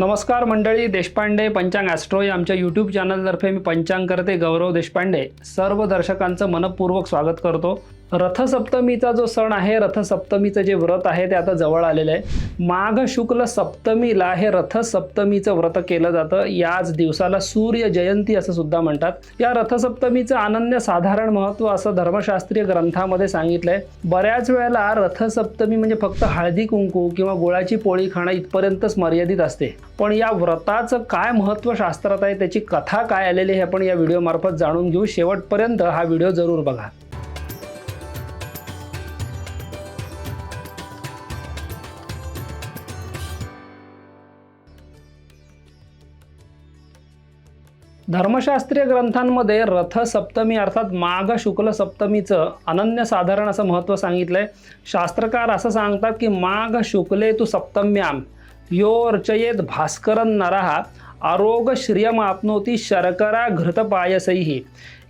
नमस्कार मंडळी देशपांडे पंचांग ॲस्ट्रो या आमच्या यूट्यूब चॅनलतर्फे मी पंचांग करते गौरव देशपांडे. सर्व दर्शकांचं मनपूर्वक स्वागत करतो. रथसप्तमीचा जो सण आहे रथसप्तमीचं जे व्रत आहे ते आता जवळ आलेलं आहे. माघ शुक्ल सप्तमीला हे रथसप्तमीचं व्रत केलं जातं. याच दिवसाला सूर्य जयंती असं सुद्धा म्हणतात. या रथसप्तमीचं अनन्य साधारण महत्त्व असं धर्मशास्त्रीय ग्रंथामध्ये सांगितलंय. बऱ्याच वेळेला रथसप्तमी म्हणजे फक्त हळदी कुंकू किंवा गुळाची पोळी खाणं इथपर्यंतच मर्यादित असते. पण या व्रताचं काय महत्त्व शास्त्रात आहे त्याची कथा काय आलेली आहे हे आपण या व्हिडिओमार्फत जाणून घेऊ. शेवटपर्यंत हा व्हिडिओ जरूर बघा. धर्मशास्त्रीय ग्रंथांमध्ये रथसप्तमी अर्थात माघ शुक्ल सप्तमीचं अनन्यसाधारण असं महत्त्व सांगितलंय. शास्त्रकार असं सांगतात की माघ शुक्ले तू सप्तम्याम यो अर्चयेत भास्करन नरहा आरोग श्रियमाप्नोती शर्करा घृतपायसैही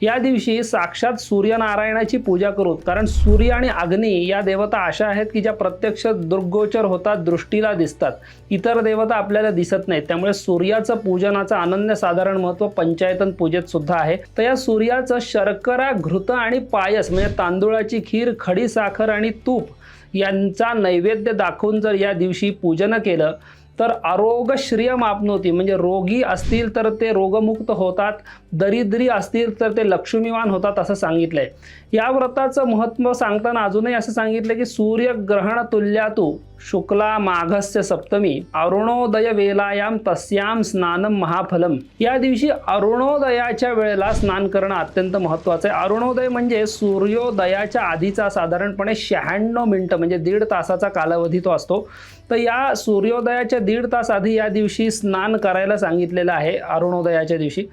या दिवशी साक्षात सूर्यनारायणाची पूजा करू कारण सूर्य आणि अग्नी या देवता अशा आहेत की ज्या प्रत्यक्ष दृग्गोचर होतात दृष्टीला दिसतात. इतर देवता आपल्याला दिसत नाहीत. त्यामुळे सूर्याचं पूजनाचं अनन्य साधारण महत्त्व पंचायतन पूजेत सुद्धा आहे. तर या सूर्याचं शर्करा घृत आणि पायस म्हणजे तांदूळाची खीर खडी साखर आणि तूप यांचा नैवेद्य दाखवून जर या दिवशी पूजन केलं तर आरोग्य श्रियम आपनोती म्हणजे रोगी असतील तर ते रोगमुक्त होतात दरिद्री असतील तर ते लक्ष्मीवान होतात असं सांगितलंय. या व्रताचं महत्त्व सांगताना अजूनही असं सांगितलं की सूर्यग्रहण तुल्यातू. शुक्ला माघस्य सप्तमी अरुणोदय वेलायाम तस्याम स्नानम महाफलम. या दिवशी अरुणोदयाच्या वेळेला स्नान करणं अत्यंत महत्त्वाचं आहे. अरुणोदय म्हणजे सूर्योदयाच्या आधीचा साधारणपणे शहाण्णव मिनटं म्हणजे दीड तासाचा कालावधी तो असतो. तर या सूर्योदयाच्या दीड तास आधी या दिवशी स्नान करायला सांगितलेलं आहे अरुणोदयाच्या दिवशी.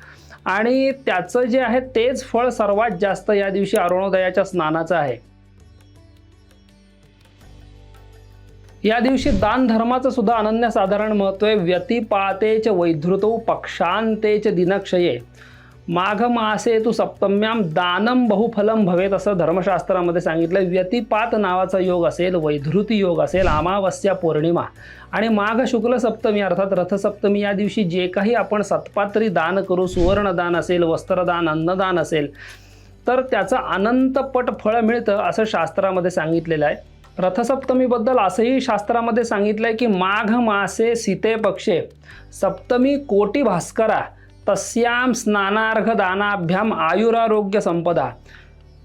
आणि त्याचं जे आहे तेच फळ सर्वात जास्त या दिवशी अरुणोदयाच्या स्नानाचं आहे. या दिवशी दान धर्माचं सुद्धा अनन्यसाधारण महत्त्व आहे. व्यतिपातेच वैधृतो पक्षांतेच दिनक्षये. माघ मासे तू सप्तम्याम दानम बहुफलम भवेत असं धर्मशास्त्रामध्ये सांगितलं व्यतिपात नावाचा योग असेल वैधृती योग असेल अमावस्या पौर्णिमा. आणि माघ शुक्ल सप्तमी अर्थात रथसप्तमी या दिवशी जे काही आपण सत्पात्री दान करू सुवर्णदान असेल वस्त्रदान अन्नदान असेल तर त्याचं अनंतपट फळ मिळतं असं शास्त्रामध्ये सांगितलेलं आहे. रथसप्तमीबद्दल असंही शास्त्रामध्ये सांगितलं आहे की माघ मासे सीते पक्षे सप्तमी कोटी भास्करा तस्याम स्नानार्घ दानाभ्याम आयुरारोग्य संपदा.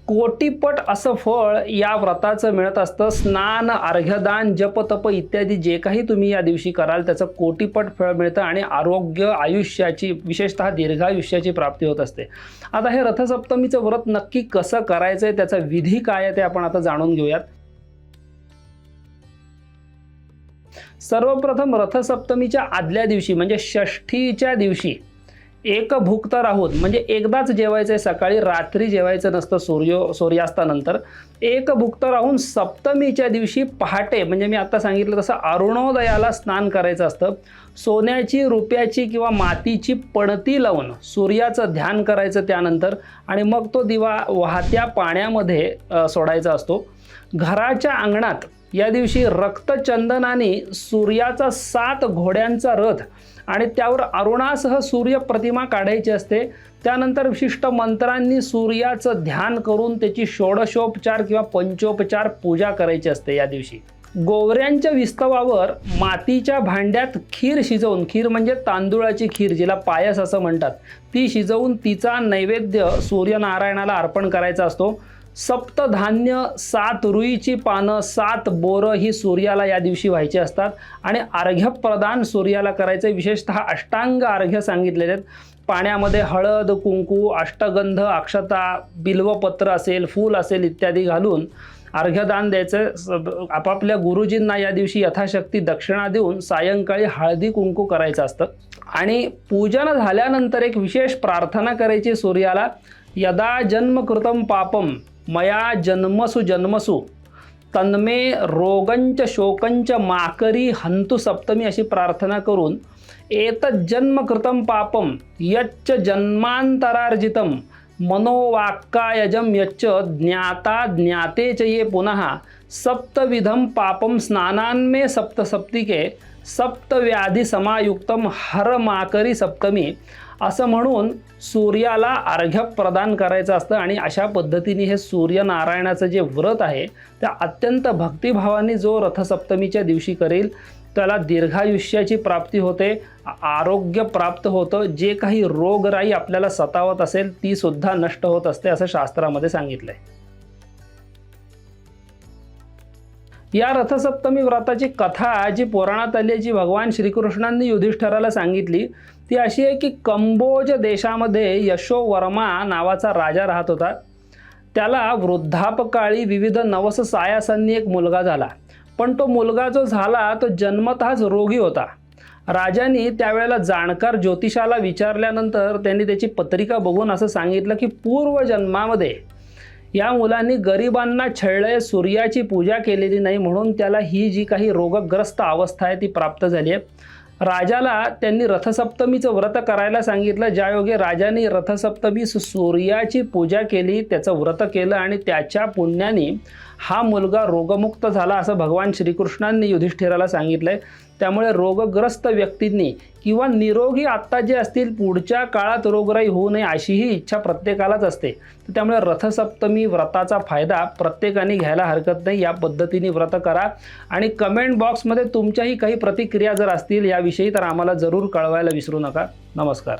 कोटीपट असं फळ या व्रताचं मिळत असतं. स्नान अर्घ्यदान जप तप इत्यादी जे काही तुम्ही या दिवशी कराल त्याचं कोटीपट फळ मिळतं आणि आरोग्य आयुष्याची विशेषतः दीर्घायुष्याची प्राप्ती होत असते. आता हे रथसप्तमीचं व्रत नक्की कसं करायचं आहे त्याचा विधी काय आहे ते आपण आता जाणून घेऊयात. सर्वप्रथम रथसप्तमीच्या आदल्या दिवशी म्हणजे षष्ठीच्या दिवशी एक भुक्त राहून म्हणजे एकदाच जेवायचं आहे सकाळी रात्री जेवायचं नसतं सूर्य सूर्यास्तानंतर एक भुक्त राहून सप्तमीच्या दिवशी पहाटे म्हणजे मी आत्ता सांगितलं तसं अरुणोदयाला स्नान करायचं असतं सोन्याची रुपयाची किंवा मातीची पणती लावून सूर्याचं ध्यान करायचं त्यानंतर आणि मग तो दिवा वाहत्या पाण्यामध्ये सोडायचा असतो. घराच्या अंगणात या दिवशी रक्तचंदनाने सूर्याचा सात घोड्यांचा रथ आणि त्यावर अरुणासह सूर्य प्रतिमा काढायची असते. त्यानंतर विशिष्ट मंत्रांनी सूर्याचं ध्यान करून त्याची षोडशोपचार किंवा पंचोपचार पूजा करायची असते या दिवशी. गोवऱ्यांच्या विस्तवावर मातीच्या भांड्यात खीर शिजवून खीर म्हणजे तांदूळाची खीर जिला पायस असं म्हणतात ती शिजवून तिचा नैवेद्य सूर्यनारायणाला अर्पण करायचा असतो. सप्तधान्य सात रुईची पानं सात बोरं ही सूर्याला या दिवशी व्हायची असतात. आणि अर्घ्य प्रदान सूर्याला करायचे विशेषतः अष्टांग अर्घ्य सांगितलेले आहेत. पाण्यामध्ये हळद कुंकू अष्टगंध अक्षता बिल्वपत्र असेल फूल असेल इत्यादी घालून अर्घ्यदान द्यायचं स- आपापल्या गुरुजींना या दिवशी यथाशक्ती दक्षिणा देऊन सायंकाळी हळदी कुंकू करायचं असतं. आणि पूजन झाल्यानंतर एक विशेष प्रार्थना करायची सूर्याला. यदा जन्मकृतं पापम मया जन्मसु जन्मसु तन्मे रोगंच शोकंच माकरी हंतु सप्तमी अशी प्रार्थना करून एतज्जन्मकृतं पापम यच्च जन्मांतरार्जितम मनोवाक्कायजं यच्च ज्ञाता ज्ञाते च ये पुनः सप्तविधं पापं स्नानान्मे सप्तसप्तिके सप्तव्याधिसमायुक्तं हर माकरी सप्तमी असं म्हणून सूर्याला अर्घ्य प्रदान करायचं असतं आणि अशा पद्धतीने हे सूर्यनारायणाचं जे व्रत आहे त्या अत्यंत भक्तिभावाने जो रथसप्तमीच्या दिवशी करेल त्याला दीर्घायुष्याची प्राप्ती होते आरोग्य प्राप्त होतं जे काही रोगराई आपल्याला सतावत असेल ती सुद्धा नष्ट होत असते असं शास्त्रामध्ये सांगितलंय. या रथसप्तमी व्रताची कथा जी पुराणात आली आहे, जी भगवान श्रीकृष्णांनी युधिष्ठराला सांगितली ती अशी आहे की कंबोज देशामध्ये यशोवर्मा नावाचा राजा राहत होता. त्याला वृद्धापकाळी विविध नवस सायासांनी एक मुलगा झाला. पण तो मुलगा जो झाला तो जन्मतःच रोगी होता. राजांनी त्यावेळेला जाणकार ज्योतिषाला विचारल्यानंतर त्यांनी त्याची पत्रिका बघून असं सांगितलं की पूर्वजन्मामध्ये या मुलांनी गरिबांना छळले सूर्याची पूजा केलेली नाही म्हणून त्याला ही जी काही रोगग्रस्त अवस्था आहे ती प्राप्त झाली आहे. राजाला त्यांनी रथसप्तमीचं व्रत करायला सांगितलं. ज्यायोगे राजाने रथसप्तमीस सूर्याची पूजा केली त्याचं व्रत केलं आणि त्याच्या पुण्याने हा मुलगा रोगमुक्त झाला असं भगवान श्रीकृष्णांनी युधिष्ठिराला सांगितलंय. त्यामुळे रोगग्रस्त व्यक्तींनी किंवा निरोगी आत्ता जे असतील पुढच्या काळात रोगराई होऊ नये अशीही इच्छा प्रत्येकालाच असते. तर त्यामुळे रथसप्तमी व्रताचा फायदा प्रत्येकाने घ्यायला हरकत नाही. या पद्धतीने व्रत करा आणि कमेंट बॉक्समध्ये तुमच्याही काही प्रतिक्रिया जर असतील याविषयी तर आम्हाला जरूर कळवायला विसरू नका. नमस्कार.